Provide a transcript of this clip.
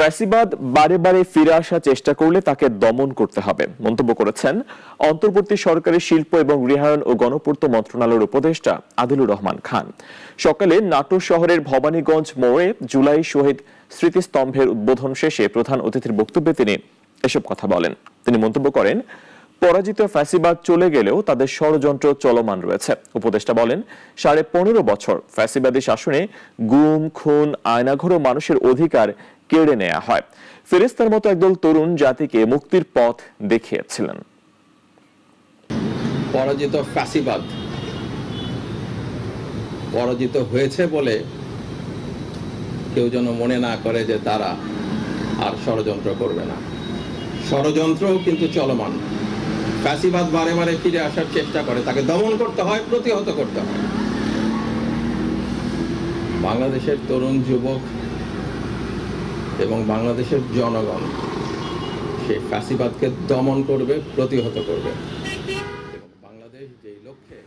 ফ্যাসিবাদ বারে বারে ফিরে আসার চেষ্টা করলে তাকে দমন করতে হবে, মন্তব্য করেছেন অন্তর্বর্তী সরকারি শিল্প এবং গৃহায়ন ও গণপূর্ত মন্ত্রণালয়ের উপদেষ্টা আদিলুর রহমান খান। সকালে নাটোর শহরের ভবানীগঞ্জ মোড়ে জুলাই শহীদ স্মৃতিস্তম্ভের উদ্বোধন শেষে প্রধান অতিথির বক্তব্যে তিনি এসব কথা বলেন। তিনি মন্তব্য করেন, পরাজিত ফ্যাসিবাদ চলে গেলেও তাদের ষড়যন্ত্র চলমান রয়েছে। উপদেষ্টা বলেন, সাড়ে পনেরো বছর ফ্যাসিবাদী শাসনে গুম, খুন, আয়নাঘর মানুষের অধিকার কেড়ে নেওয়া হয়। ফেরেস্তার মতো একদল তরুণ জাতিকে মুক্তির পথ দেখিয়েছিলেন। পরাজিত ফ্যাসিবাদ পরাজিত হয়েছে বলে কেউ যেন মনে না করে যে তারা আর ষড়যন্ত্র করবে না। ষড়যন্ত্রও কিন্তু চলমান। ফ্যাসিবাদ বারে বারে ফিরে আসার চেষ্টা করে। তাকে দমন করতে হয়, প্রতিহত করতে হয়। বাংলাদেশের তরুণ যুবক এবং বাংলাদেশের জনগণ সেই ফ্যাসিবাদকে দমন করবে প্রতিহত করবে। এবং বাংলাদেশ যেই লক্ষ্যে